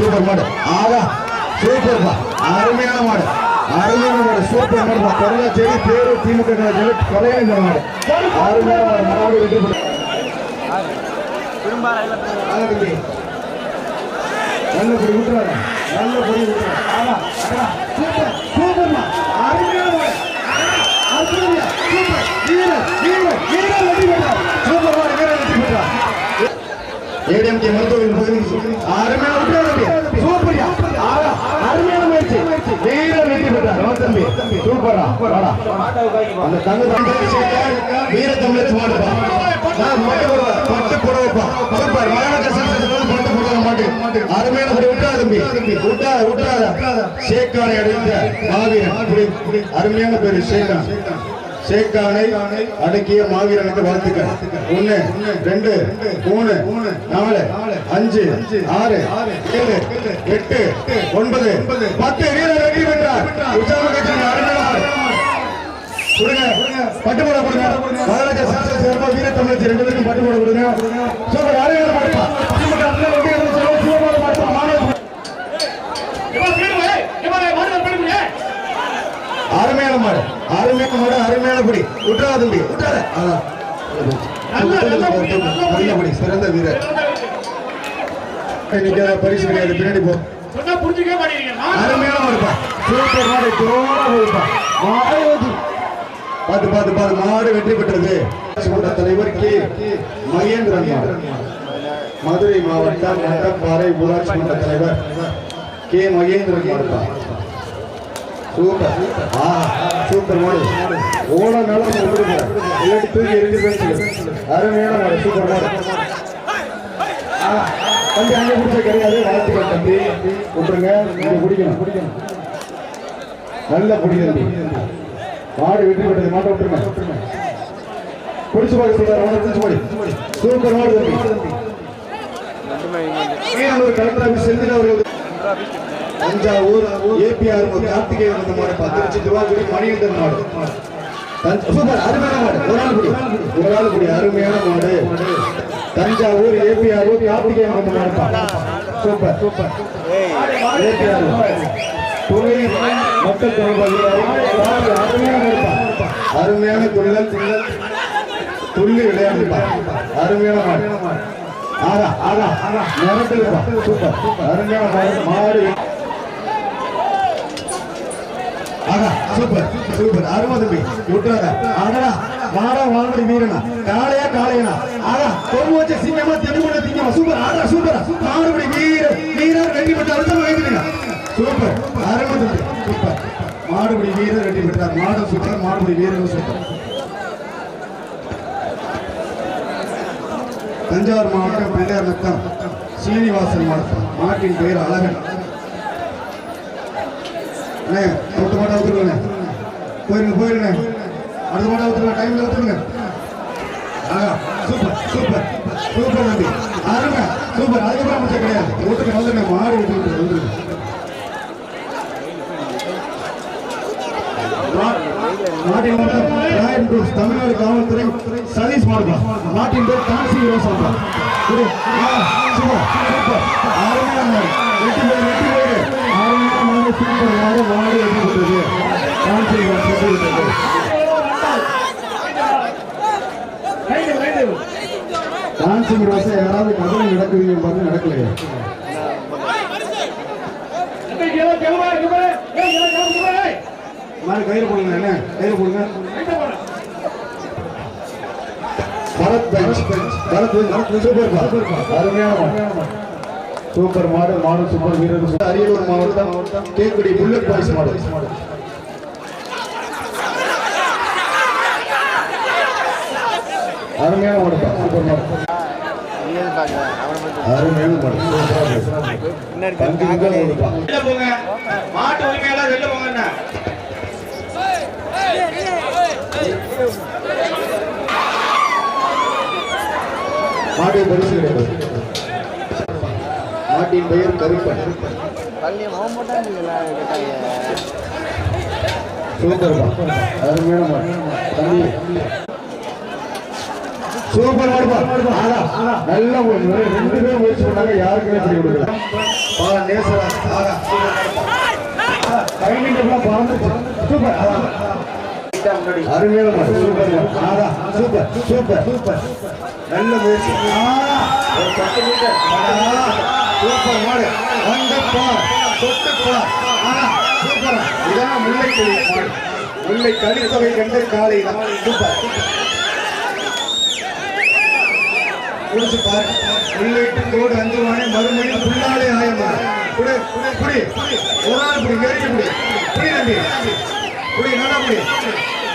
Super மாடு. ஆகா சூப்பர்ப்பா அருமையான மாடு. அருமையான மாடு. சூப்பர் மாடுப்பா கொரோனா செடி பேரு திமுக கொலையான இந்த மாடு. அருமையான மாடு. மாடு வெற்றி பெற்று ஆகா தம்பி. நல்ல பொடி விட்டுறாங்க நல்ல பொடி விட்டுறாங்க ஆமா ஆமா சூப்பர் சூப்பர்மா அருமையான மாடு. அருமையா சூப்பர். வீரர் வீரர் வீரர் வெற்றி பெற்றார். சூப்பர் மாடு வீரர் வெற்றி பெற்றார். ஏடிஎம்கே மருத்துவரின் பகுதி அருமையான விட்டுறாங்க அருமையான முயற்சி. வீரர் வெற்றி பெற்றார். தம்பி. சூப்பரா. அந்த தங்க வீர தமிழ் நான் பட்டு சூப்பர். பட்டு அருமையான படி விட்டா தம்பி. விட்டா விட்டாத அடைந்த மாவீரன். அருமையான பேரு ஷேக்கான் ஷேக்கானை அடக்கிய மாவீரனுக்கு வாழ்த்துக்கள். ஒண்ணு ரெண்டு மூணு நாலு அஞ்சு ஆறு ஏழு எட்டு ஒன்பது பத்து வீரர் வெற்றி பெற்றார். உற்சாக கட்சியின் அருமையான கொடுங்க பட்டு போட கொடுங்க. மகாராஜா சாஸ்திர சேர்ப்பா வீர தமிழச்சி ரெண்டு பேருக்கும் பட்டு போட கொடுங்க. சூப்பரான மாடுப்பா மாணவ அருமையான மாடு. அருமையான மாடு அருமையான படி விட்டுறா தம்பி. நல்லபடி சிறந்த வீரர். இன்னைக்கு பரிசு கிடையாது. பின்னாடி போ. சொன்னா புரிஞ்சுக்கவே மாட்டேங்கிறீங்க. நான் அருமையான மாடுப்பா சூப்பர் மாடு பார்த்து பார்த்து பார்த்து. மாடு வெற்றி பெற்றது. தலைவர் கே. மகேந்திரன் மதுரை மாவட்டம் மட்டப்பாறை ஊராட்சி மன்ற தலைவர் கே. மகேந்திரன் மாடுப்பா சூப்பர். ஆ சூப்பர் மாடு. ஓட கொடுங்க இல்லாட்டி தூக்கி எரிஞ்சு பேசுங்க. அருமையான மாடு சூப்பர் மாடு. தம்பி அங்கே பிடிச்ச கிடையாது. வாழ்த்துக்கள் தம்பி. விட்டுருங்க இங்க பிடிக்கணும். பிடிக்கணும் நல்ல தம்பி. மாடு வெற்றி பெற்றது. மாட்டை விட்டுருங்க. பிடிச்சு பாடி சொல்றாரு. அவனை பிடிச்சு பாடி சூப்பர் மாடு தம்பி. கலெக்டர் செந்தில் அவர்கள். தஞ்சாவூர் ஏபிஆர் கார்த்திகேயன் வந்த மாடு பத்து லட்சம் திருவாரூர் மணிகண்டன் மாடு. சூப்பர் அருமையான மாடு ஒரு ஆள் குடி ஒரு ஆள் குடி அருமையான மாடு தஞ்சாவூர் ஏபிஆர் கார்த்திகேயன் வந்த மாடு சூப்பர் சூப்பர். ஏபிஆர் துணை மக்கள் தொடர்பு அதிகாரி அருமையான இருப்பா அருமையான துள்ளல் துள்ளல் துள்ளி விளையாடுப்பான் அருமையான மாடு. ஆறா ஆறா ஆகா நிறத்தில்ப்பா சூப்பர் அருமையான மாடு. மாடு சூப்பர் சூப்பர். அருமை தம்பி. விட்டுறாத. ஆடா மாடா வாங்கடி வீரனா. காளையா காளையனா. ஆகா கொம்பு வச்ச சிங்கமா தெளிவுள்ள திங்கமா. சூப்பர் ஆடா சூப்பர். மாடுபடி வீர வீரர் வெற்றி பெற்ற அழுத்தம் வைக்கிறீங்க சூப்பர் அருமை தம்பி. சூப்பர். மாடுபடி வீரர் வெற்றி பெற்றார். மாடு சூப்பர் மாடுபடி வீரர் சூப்பர். தஞ்சாவூர் மாவட்டம் பிள்ளையார் நத்தம் சீனிவாசன் மாவட்டம். மாட்டின் பெயர் அழகன். அண்ணே அடுத்த ஊத்துருங்க போயிருங்க போயிருங்க. அடுத்த மாட்டை ஊத்துருங்க டைம்ல ஊத்துருங்க சூப்பர் சூப்பர் சூப்பர் நம்பி அருமை சூப்பர் அதுக்கப்புறம் மட்டும் கிடையாது. ஊத்துக்கு வந்துருங்க மாடு ஊத்துட்டு வந்துருங்க நாட்டின் மாவட்டம் ராயன் குரூப்ஸ் தமிழ்நாடு காவல்துறை சதீஷ் மாடுபா நாட்டின் பேர் காசி சூப்பர் சூப்பர் அருமையான வெற்றி வெற்றி அருமையான மாடு சூப்பர் மாடு மாடு யாராவது கதை நடக்குதுங்க பார்த்து நடக்கலையா இன்னைக்கு ஏதோ கிளம்பா கயிறு போடுங்க என்ன கயிறு போடுங்க பரத் பரத் பெஞ்ச் பரத் பெஞ்ச் அருமையான சூப்பர் மாடு மாடு சூப்பர் வீரர். அரியலூர் மாவட்டம் கேக்குடி புல்லட் பாய்ஸ் மாடு அருமையான மாடு பா, சூப்பர் மாடு அருமையான மாடு சூப்பரா மாடு. தம்பி இங்க மாடு பா. வெளில போங்க மாட்டு உரிமையாளர் வெளில போங்க என்ன மாட்டை பரிசு கிடையாது மாட்டின் பெயர் கருப்பன். சூப்பர் அருமையான தம்பி. சூப்பர் நல்ல ரெண்டு பேரும் முயற்சி பண்ணாங்க. யாருக்குமே பிடி கொடுக்கல. சூப்பர். அருமையான சூப்பர் மாடு ஆகா சூப்பர். சூப்பர். சூப்பர். நல்ல முயற்சி. பத்து மீட்டர். சூப்பர் மாடு வந்தப்பா தொட்டுப்பா ஆகா சூப்பர். இதான் முல்லை கொடி மாடு முல்லை கலித்தொகை கண்டு காலை சூப்பர். குடிச்சு பாரு. முல்லைட்டு கோடு அஞ்சு மணி மறுமணி புல்லாலே ஆயமா குடி குடி குடி ஒரு ஆள் குடி நெருங்கி குடி குடி நம்பி குடி நல்லா குடி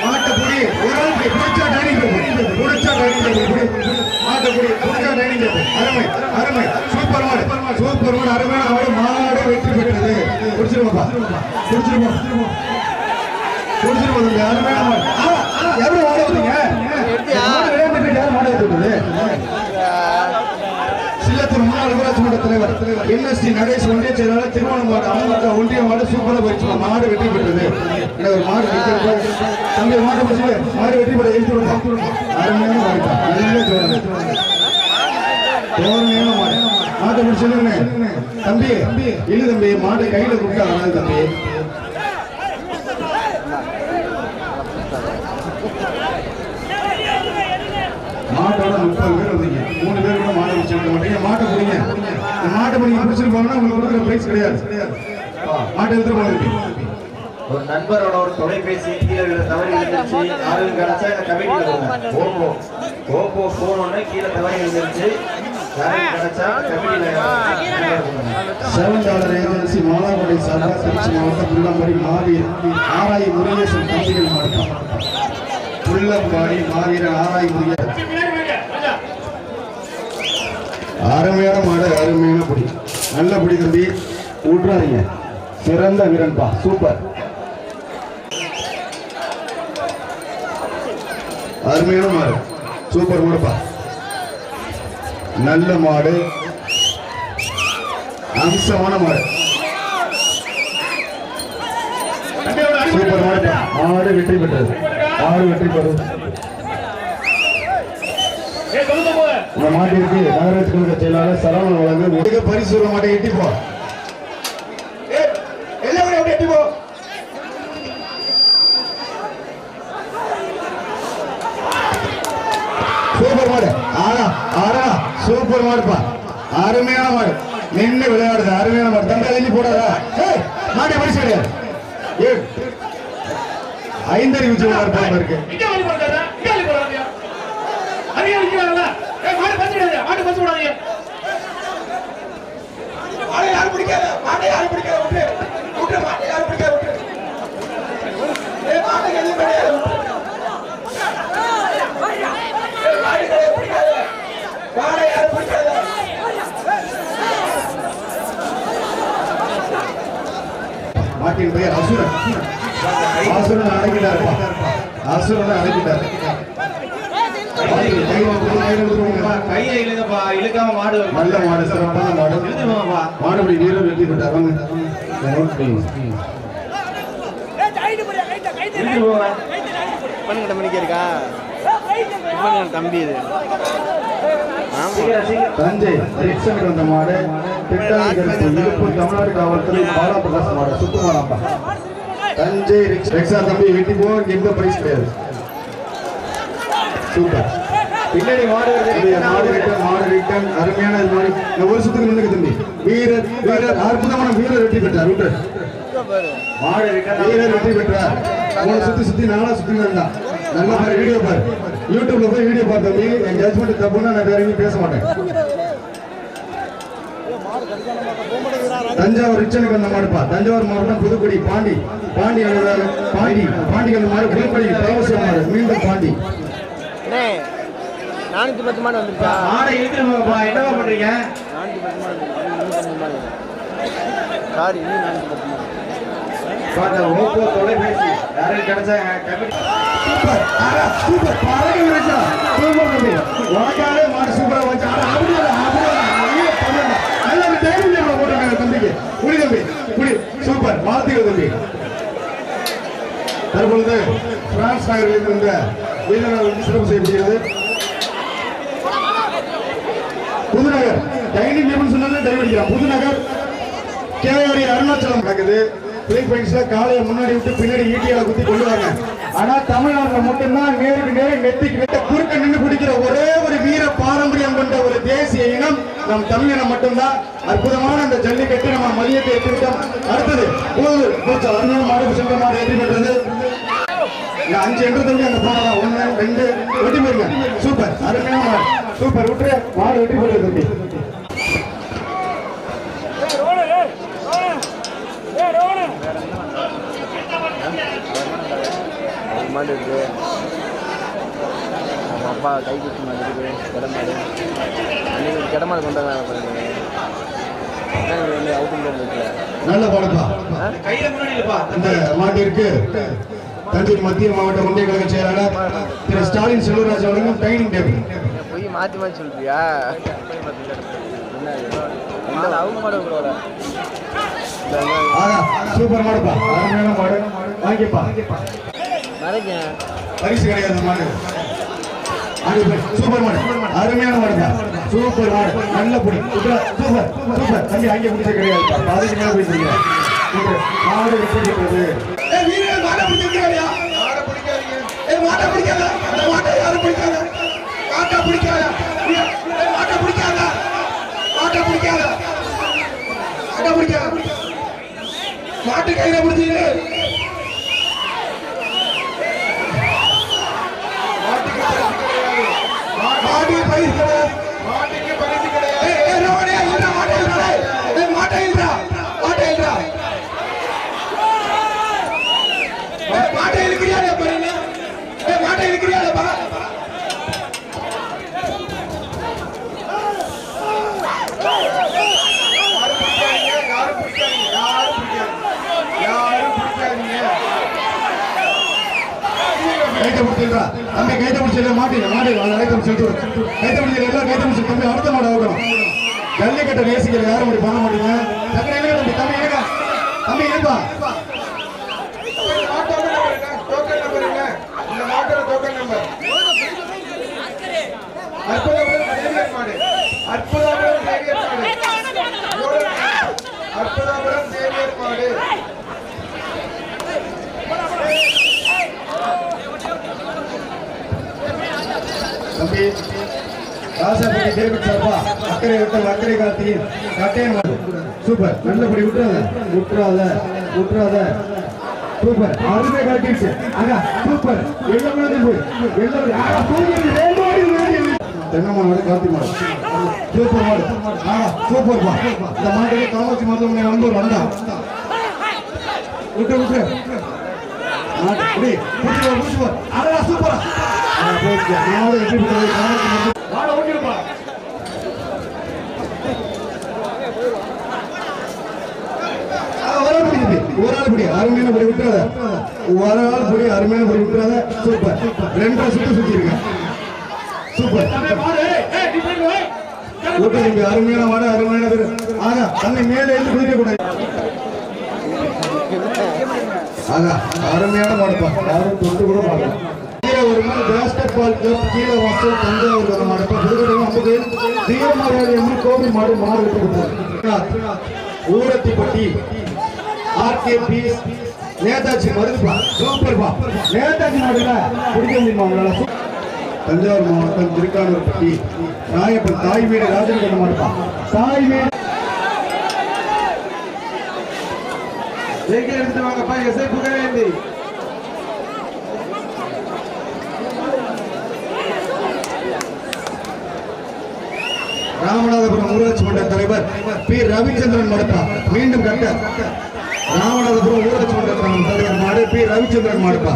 மாட்டை குடி ஒரு ஆள் குடி குடிச்சா டைனிங் டேபிள். புடிச்சா டைனிங் டேபிள். குடி மாட்டை புடி புடிச்சா டைனிங் டேபிள். அருமை அருமை சூப்பர் மாடு சூப்பர் மாடு அருமையான மாடு மாடு வெற்றி பெற்றது குடிச்சிருமாப்பா யாருமே குடிச்சிருமா தம்பி அருமையான மாடு விளையாட்டு யார் மாடு சில்லத்தூர் முன்னாள் மன்ற தலைவர் என்எஸ்டி நடேஷ் ஒன்றிய செயலாளர் திருமணம் மாடு அமமுக ஒன்றிய மாடு சூப்பராக போயிடுச்சு மாடு வெற்றி பெற்றது ஒரு மாடு வெற்றி தம்பி மாடு பிடிச்சி மாடு வெற்றி பெற எழுத்து விடுங்க அருமையான மாடு. நல்ல தோரணை தோரணையான மாடு மாட்டை பிடிச்சிருங்க தம்பி இல்ல தம்பி மாட்டை கையில கொடுத்தா வராது தம்பி. மாட்டோட முப்பது பேர் வந்தீங்க. மூணு பேர் கூட மாட்டை பிடிச்சிருக்க மாட்டீங்க. மாட்டை பிடிங்க? மாட்டை பிடிங்க. பிடிச்சிட்டு போனா உங்களுக்கு கொடுக்குற பிரைஸ் கிடையாது. மாட்டை எடுத்துட்டு போங்க ஒரு நண்பரோட ஒரு தொலைபேசி கீழே தவறி விழுந்துருச்சு. யாரும் கிடைச்சா கமிட்டியில் ஓப்போ ஓப்போ கீழே தவறி விழுந்துருச்சு. யாரும் ஏஜென்சி மாலாங்குடி சார்பா திருச்சி மாவட்டம் புள்ளம்பாடி மாவீர் ஆராய் முருகேசன் தம்பிகள் மாவட்டம் புள்ளம்பாடி மாவீர ஆராய் முருகேசன் அருமையான மாடு அருமையான பிடி. நல்ல பிடி தம்பி. விட்றாதீங்க சிறந்த வீரன்பா. சூப்பர். அருமையான மாடு. சூப்பர் மாடுப்பா. நல்ல மாடு. அம்சமான மாடு. சூப்பர் மாடு மாடு வெற்றி பெற்றது. மாடு வெற்றி போல இந்த மாட்டிற்கு நகராட்சி கழக செயலாளர் சரவணன் வழங்க மிக பரிசு மாட்டை எட்டி போ ஏய், எல்லாரும் அப்படியே எட்டி போ சூப்பர் மாடு ஆனா ஆனா சூப்பர் மாடுப்பா அருமையான மாடு நின்று விளையாடுது. அருமையான மாடு. தண்டா தள்ளி போடாதா? மாட்டை படிச்சு கிடையாது ஐந்தறிவு சொல்லுவார் பாருங்க இருக்கு இங்க வந்து போறாங்க இங்க வந்து போறாங்க அதிகம் நிக்கிறாங்கல்ல ஏ மாடு பஞ்சு விடாதீங்க மாடு பஞ்சு விடாதீங்க மாடை யாரும் பிடிக்காத மாடை யாரும் பிடிக்காத விட்டு விட்டு மாடை யாரும் பிடிக்காத விட்டு ஏய் மாடை எதுவும் கிடையாது ஏய், மாடை கிடையாது, பிடிக்காத. மாடை யாரும் பிடிக்காத. மாட்டின் பெயர் அசுரன். அசுரன் அழைக்கிறார் அசுரன் கொடுத்துருங்க. கையை இழுங்கப்பா இழுக்காம மாடு. நல்ல மாடு சிறப்பான மாடு. மாடுபடி வீரர் வெற்றி பெற்றார். பன்னெண்டு மணிக்கு இருக்கா? தம்பி இது. தஞ்சை வந்த மாடு திட்டாளிகளுக்கு இழுப்பு தமிழ்நாடு காவல்துறை பாலா பிரகாஷ் மாடு சுத்துமாராம்பா தஞ்சை ரிக்ஷா தம்பி வெட்டி எந்த பிரைஸ் கிடையாது. சூப்பர். பின்னாடி மாடு மாடு ரிட்டன் மாடு ரிட்டன் அருமையான இது மாடு. ஒரு சுத்துக்கு நின்னுக்கு தம்பி. வீரர் வீரர் அற்புதமான வீரர் வெற்றி பெற்றார். விட்டு. மாடு வீரர் வெற்றி பெற்றார். சுத்தி சுத்தி நானா சுத்தி வந்தான் நல்ல பாரு வீடியோ பாரு. யூடியூப்ல போய் வீடியோ பாரு தம்பி. என் ஜட்மெண்ட் தப்புன்னா நான் வேற எங்கேயும் பேச மாட்டேன். தஞ்சாவூர் ரிச்சனுக்கு வந்த மாடுப்பா தஞ்சாவூர் மாவட்டம் புதுக்குடி பாண்டி. பாண்டி பாண்டி பாண்டி அந்த மாடு புதுக்குடி பிரவச மாடு மீண்டும் பாண்டி. அண்ணே நானூத்தி பத்து மாடு வந்துருச்சா? மாடை இழுத்துருமாப்பா என்னவா பண்றீங்க? நானூத்தி பத்து மாடு இன்னும் மாடு சாரி இன்னும் நானூத்தி பத்து மாடு. பாத்த ஓப்போ தொலைபேசி யாரும் கிடைச்சா சூப்பர். ஆரா சூப்பர். சூப்பர் தம்பி உனக்காக மாடு சூப்பரா வச்சு ஆனா அப்படியே அப்படியே ஐயோ, நல்ல ஒரு டைம் தம்பிக்கு. புடி தம்பி புடி சூப்பர். வாழ்த்துக்கள் தம்பி. தற்பொழுது பிரான்ஸ் நகரில் இருந்த வீரர்கள் சிறப்பு செய்யப்படுகிறது புதுநகர். டைனிங் டேபிள் சொன்னாலே டைவ் அடிக்கிறான் புதுநகர். கேஆரி அருணாச்சலம் நடக்குது பிளேக் பாயிண்ட்ஸ்ல காலையை முன்னாடி விட்டு பின்னாடி ஈட்டியால குத்தி கொண்டு ஆனா தமிழ்நாட்டுல மட்டும்தான் நேருக்கு நேரம் நெத்திக்கு நெட்ட குறுக்க நின்று பிடிக்கிற ஒரே ஒரு வீர பாரம்பரியம் கொண்ட ஒரு தேசிய இனம் நம் தமிழினம் மட்டும்தான். அற்புதமான அந்த ஜல்லிக்கட்டு நம்ம மதியத்தை எத்திவிட்டோம் அடுத்தது கூடலூர் கோச்சா அருண் மாடு சென்ற மாடு வெற்றி பெற்றது. அஞ்சு என்றதுக்கு அந்த போனதான் ஒன்னு ரெண்டு வெட்டி போயிருங்க சூப்பர் அருமையான மாடு சூப்பர் விட்டு மாடு வெட்டி போயிருக்க தம்பி ஒரு மாடு இருக்கு அவங்க அப்பா கை குச்சி மாடு இருக்கு கிட மாடு அன்னைக்கு கிட மாடு கொண்டு வந்தாங்க பாருங்க நல்ல பாடுப்பா. இந்த மாட்டிற்கு தஞ்சை மத்திய மாவட்ட ஒன்றிய கழக செயலாளர் திரு ஸ்டாலின் செல்வராஜ் அவர்களும் டைனிங் டேபிள். பொய் மாற்றி மாற்றி சொல்றியா? சூப்பர் மாடுப்பா. அருமையான மாடு. வாங்கிப்பா. பரிசு கிடையாது மாடு. சூப்பர் மாடு. அருமையான மாடுப்பா சூப்பர் மாடு. நல்ல புடி. சூப்பர். சூப்பர். தம்பி அங்கே பிடிச்ச கிடையாது. அதுக்கு மேல போயிட்டு மாடு எப்படி இருக்கிறது? ஏய் பிடிச்சிருக்கியா மாட்டை பிடிக்காதீங்க. ஏய் மாட்டை பிடிக்காத. அந்த மாட்டை யாரும் பிடிக்காத. மாட்டை பிடிக்காத. மாட்டை பிடிக்காத. மாட்டை பிடிக்காத. மாட்டை பிடிக்காத. மாட்டு கையில பிடிச்சிரு மாட்டுக்கு பரிசு கிடையாது மாட்டுக்கு பரிசு கிடையாது ஏய் ஏய் ரோடே இல்ல மாட்டை இல்ல ஏய் மாட்டை இல்ல மாட்டை இல்ல ஏய், மாட்டை இழுக்கிறியாடா பாருங்க ஏய் மாட்டை இழுக்கிறியாடா கைத்த பிடிச்சிருக்கா தம்பி கைத்த மாட்டீங்க மாடு அந்த கைத்த பிடிச்சிட்டு எல்லாம் கைத்த பிடிச்சி தம்பி அடுத்த மாடு ஆகணும் ஜல்லிக்கட்டை நேசிக்கிற யாரும் அப்படி பண்ண மாட்டீங்க. டக்குனு எழுங்க தம்பி தம்பி எழுங்க தம்பி எழுப்பா டோக்கன் நம்பர் என்ன இந்த மாட்டோட டோக்கன் நம்பர் அற்புதபுரம் சேவியர் மாடு அற்புதபுரம் சேவியர் மாடு அற்புதபுரம் சேவியர் மாடு தம்பி ராசாபதி டேவிட் சார்பா? அக்கறை விட்டல் அக்கறை கார்த்தியின் கட்டையன் சூப்பர். நல்லபடி விட்டுறாத விட்டுறாத விட்டுறாத சூப்பர். அருமை காட்டிடுச்சு. அங்க சூப்பர். எல்லாமே போய். எல்லாரும் யாரா மாடு கார்த்தி மாடு. சூப்பர் மாடு. ஆ சூப்பர் பா. இந்த மாட்டுக்கு காமாட்சி மருத்துவமனை வந்து வந்தா. விட்டு விட்டு. மாட்டு புடி அடடா சூப்பரா. ஒரு ஆள் பிடி தம்பி. பிடி அருமையான விட்டுறாத ஒரு ஆள் பிடி அருமையான விட்டுறாத சூப்பர் ரெண்டரை சுத்து சுத்தி இருக்க சூப்பர் அருமையான அருமையான ஆகா தன்னை மேலே குதிக்க கூடாது ஆகா அருமையான மாடுப்பா யாரும் தொட்டு கூட பாருங்க கீழே ஒரு நாள் பேஸ்கெட் பால் கிளப் கீழே வாசல் தஞ்சாவூர் வர மாடுப்பா புதுக்கோட்டை ஐம்பது வீரமாரியாதை என்று கோவில் மாடு மாடு ஊரத்திப்பட்டி ஆர்கேபி நேதாஜி மருதுப்பா சூப்பர்ப்பா நேதாஜி மாடுல பிடிக்க முடியுமா உங்களால? தஞ்சாவூர் மாவட்டம் திருக்கானூர்பட்டி ராயப்பன் தாய் வீடு ராஜன் மாட்டா தாய் வீடு. வெஹிக்கிள் எடுத்துட்டு வாங்கப்பா? எஸ்ஐ புகழேந்தி. ராமநாதபுரம் ஊராட்சி மன்ற தலைவர் பி. ரவிச்சந்திரன் மடுப்பா மீண்டும் கட்ட. ராமநாதபுரம் ஊராட்சி மன்ற தலைவர் மாடு பி. ரவிச்சந்திரன் மாடுப்பா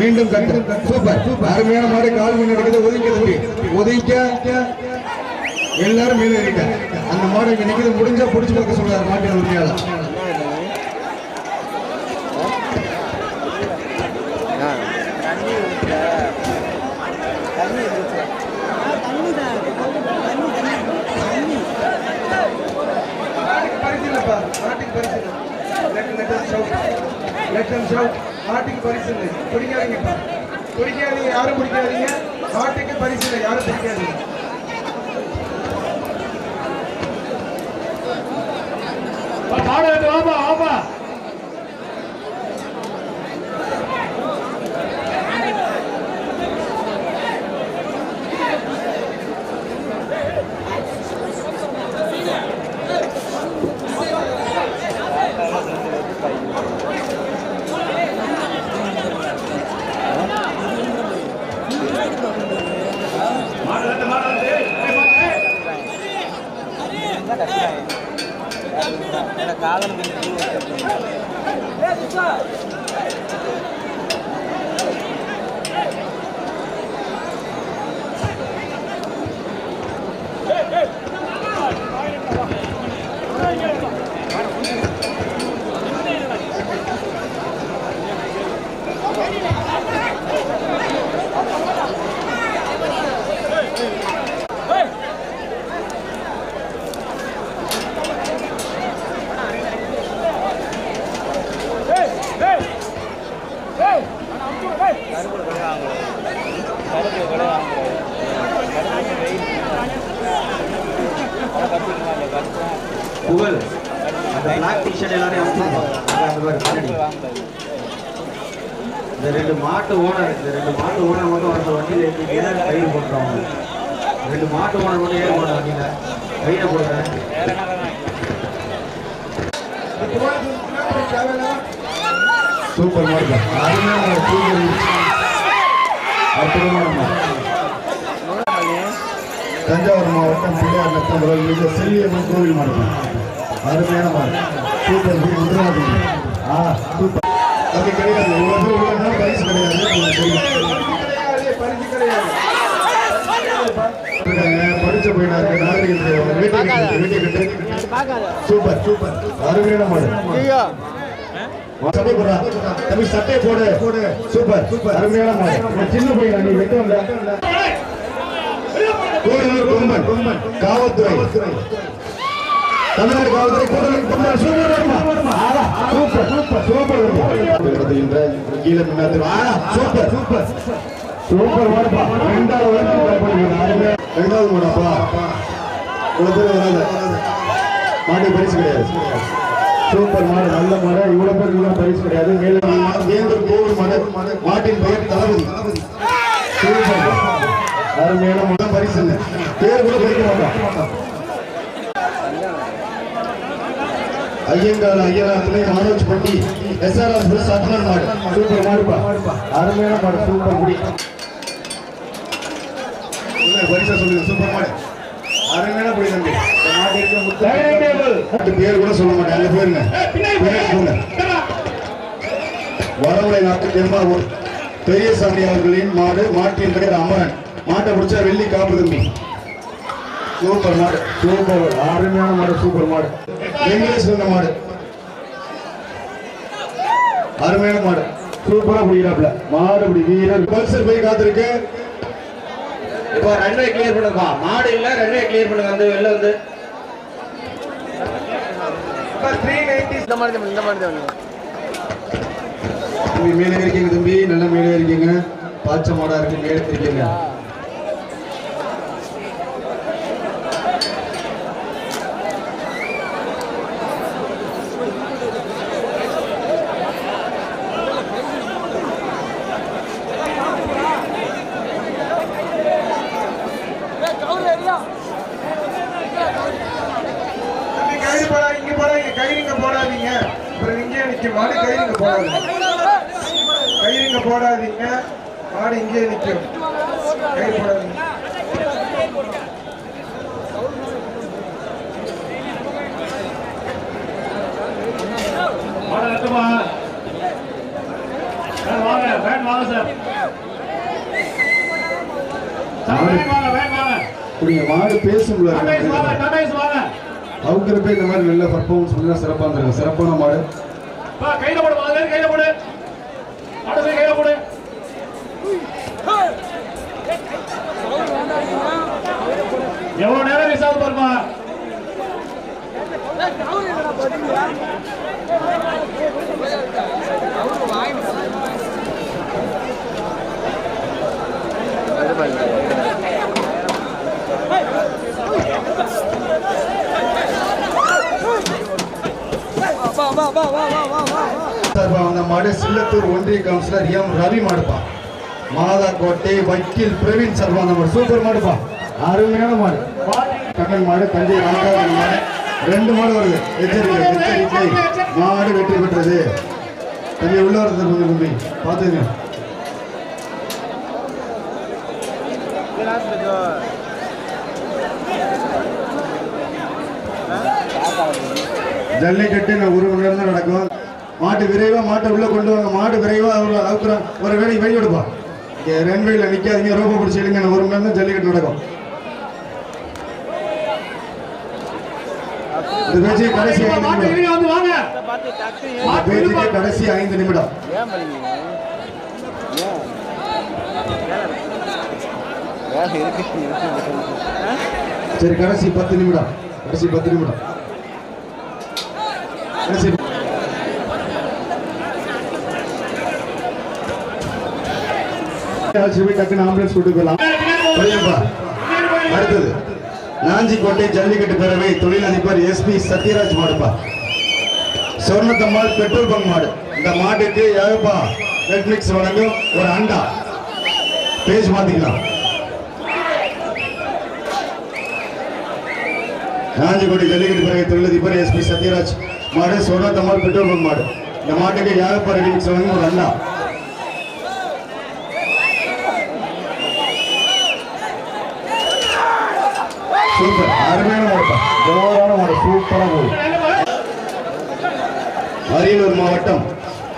மீண்டும் கட்ட. சூப்பர். அருமையான மாடு கால் மீன் நடக்குது ஒதுக்கி தம்பி ஒதுக்க. எல்லாரும் மீன் இருக்க அந்த மாடு இங்க நிக்கிறது முடிஞ்சா புடிச்சு பார்க்க சொல்றாரு மாட்டின் உரிமையாளர் ஷவுட் லெட் தம் ஷவுட் ஆட்டுக்கு பரிசு இல்லை பிடிக்காதீங்கப்பா பிடிக்காதீங்க யாரும் பிடிக்காதீங்க ஆட்டுக்கு பரிசு இல்லை யாரும் பிடிக்காதீங்க ஆமா ஆமா. தஞ்சாவூர் மாவட்டம் பிள்ளையார் நத்தம் மிக செல்லியம்மன் கோவில் மாடு அருமையான மாடு சூப்பர் சூப்பர் ஆ சூப்பர் அது கிடையாது. இவ்வளவு பேர் பரிசு கிடையாது. Super super. அருமையான மாடு தம்பி சட்டை போடு. போடு சூப்பர். சூப்பர். அருமையான சின்ன பையன் நீ? வெட்ட வந்த? கூடலூர் கொம்பன். கொம்பன் காவல்துறை. தமிழ்நாடு காவல்துறை Gudalur Komban. Super super. Super. Super கீழே சூப்பர். சூப்பர். சூப்பர் ரெண்டாவது ரெண்டாவது பரிசு கிடையாது. சூப்பர் மாடு நல்ல மாடு இவ்வளவு பேர் இவ்வளவு பரிசு கிடையாது. மேலும் வேந்தூர் கோவில் மாடு மாட்டின் பெயர் தளபதி. சூப்பர். அருமையான மாடு பரிசு இல்லை. பேர் கூட படிக்க மாட்டோம் ஐயங்கால் ஐயனாத்துறை மனோஜ் பட்டி எஸ்ஆர்எஸ் சத்மன் மாடு. சூப்பர் மாடுப்பா. அருமையான மாடு சூப்பர் குடி பரிசா சொல்லுங்க சூப்பர் மாடு. அருமையான குடி நம்பி பேர்? கூட சொல்ல மாட்டேன் போயிருங்க வரவுளை நாட்டு திருமாவூர் பெரியசாமி அவர்களின் மாடு மாட்டின் பெயர் அமரன். மாட்டை பிடிச்சா வெள்ளி காப்பு தம்பி. சூப்பர் மாடு. சூப்பர். அருமையான மாடு சூப்பர் மாடு. வந்த மாடு. அருமையான மாடு. சூப்பரா பிடிக்கிறாப்ல மாடு வீரர். பல்சர் போய் காத்திருக்கு. இப்போ ரன்வே கிளியர் பண்ணுப்பா மாடு இல்ல ரன்வே கிளியர் பண்ணுங்க வந்து வெளில வந்து. இந்த மாதிரி இந்த மாதிரி தான் தம்பி மேலே இருக்கீங்க தம்பி. நல்ல மேலே இருக்கீங்க பாச்ச மாடா இருக்கு மேலே இருக்கீங்க தம்பி கயிறு போடா இங்க போடாதீங்க கயிறு இங்க போடாதீங்க அப்புறம் இங்கே நிக்கும் மாடு கயிறு இங்க போடாதீங்க கயிறு இங்க போடாதீங்க மாடு இங்கே நிக்கும் கயிறு போடாதீங்க புரியுங்க மாடு பேசும்ல அவங்கிறப்ப இந்த மாதிரி நல்ல பர்ஃபார்மன்ஸ் பண்ணா சிறப்பா இருந்திருக்கும். சிறப்பான மாடு. கையில போடு மாதிரி கையில போடு. மாடு போய் கையில போடு. எவ்வளவு நேரம் ஆகுது பாருமா சார்பா வந்த மாடு சில்லத்தூர் ஒன்றிய கவுன்சிலர் எம் ரவி மாடுப்பா. மாதா கோட்டை வக்கீல் பிரவீன் சார்பா அந்த மாடு சூப்பர் மாடுப்பா. அருமையான மாடு. கண்ணன் மாடு தஞ்சை ராமராஜன் மாடு. ரெண்டு மாடு வருது. எச்சரிக்கை எச்சரிக்கை. மாடு வெற்றி பெற்றது. தம்பி உள்ள வரது தம்பி பார்த்துங்க ஜல்லிக்கட்டு இன்னும் ஒரு மணி நேரம் தான் நடக்கும். மாட்டு விரைவா மாட்டை உள்ள கொண்டு வாங்க. மாடு விரைவா அவ்வளோ அவுக்குறோம் ஒரு வேலை வெளி கொடுப்பா ரன்வேல நிக்காதீங்க ரோபோ பிடிச்சி இழுங்க. இன்னும் ஒரு மணி நேரம் தான் ஜல்லிக்கட்டு நடக்கும். கடைசி மாட்டு கடைசி ஐந்து நிமிடம்? சரி கடைசி பத்து நிமிடம். கடைசி பத்து நிமிடம். டக்குன்னு ஆம்புலன்ஸ் கூட்டு போகலாம் அடுத்தது நாஞ்சிக்கோட்டை ஜல்லிக்கட்டு பேரவை தொழிலதிபர் எஸ்பி சத்யராஜ் மாடுப்பா. சொர்ணத்தம்மாள் பெட்ரோல் பங்க் மாடு. இந்த மாட்டுக்கு ஏகப்பா நெட்ஃபிளிக்ஸ் வழங்கும் ஒரு அண்டா. பேஜ் மாத்திக்கலாம் காஞ்சிக்கோட்டை ஜல்லிக்கட்டு பிறகு தொழிலதிபர் எஸ்பி சத்யராஜ். மாடு சொர்ணத்தம்மாள் பெட்ரோல் பங்க் மாடு. இந்த மாட்டுக்கு ஏகப்பா சொல்லுங்க ஒரு அண்ணா சூப்பர். அருமையான மாடுப்பா ஜோரான மாடு. சூப்பரா போகுது. அரியலூர் மாவட்டம்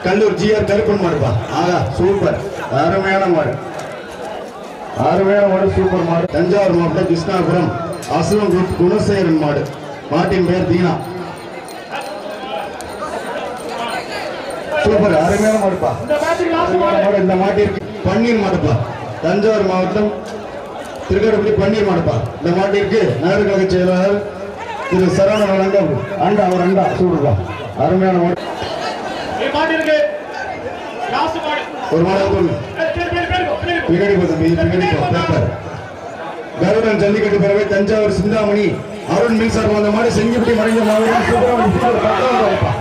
கல்லூர் ஜிஆர் கருப்பன் மாடுப்பா ஆகா சூப்பர். அருமையான மாடு. அருமையான மாடு சூப்பர் மாடு. தஞ்சாவூர் மாவட்டம் கிருஷ்ணாபுரம் அசுரம் குணசேகரன் மாடு. மாட்டின் பெயர் தீனா. சூப்பர் அருமையான மாடுப்பா. இந்த மேட்சுக்கு லாஸ்ட் அருமையான மாடு? இந்த மாட்டிற்கு பன்னீர் மாடுப்பா. தஞ்சாவூர் மாவட்டம் திருக்கடப்பள்ளி பன்னீர் மாடுப்பா. இந்த மாட்டிற்கு நகர கழக செயலாளர் திரு சரவணன் வழங்கம் அண்டா ஒரு அண்டா சூடுப்பா. அருமையான மாடு. மாட்டு ஒரு மாடு கொண்டு ஏய், பேரு, பேரு, பேரு, பேரு. பின்னாடி போ. தம்பி பின்னாடி போ பேப்பர். கருடன் ஜல்லிக்கட்டு பிறவை தஞ்சாவூர் சிந்தாமணி. அருண் மின்சாரம் வந்த மாதிரி செங்கிப்பட்டி மறைந்த மாவட்டம் சுப்பிரமணியம் சூப்பர் பத்தாவது வாய்ப்பா.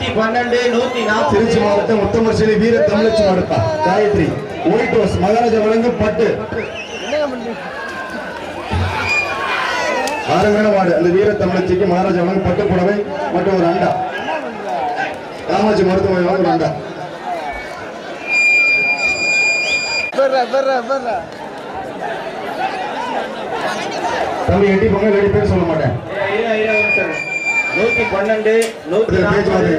நூத்தி பன்னெண்டு நூத்தி திருச்சி நாற்பது மாவட்டம் உத்தமர்சிலி வீர தமிழச்சி மாடுப்பா. காயத்ரி ஒயிட் ஹவுஸ் மகாராஜா வழங்கும் பட்டு ஆறுமையான மாடு அந்த வீர தமிழச்சிக்கு மகாராஜா வழங்கும் பட்டு புடவை மற்றும் ஒரு அண்டா. காமாட்சி மருத்துவமனை வழங்கும் ஒரு அண்டா. தம்பி எட்டி பொங்கல் ரெடி பேர் சொல்ல மாட்டேன். நூத்தி பன்னெண்டு நூத்தி நாற்பது.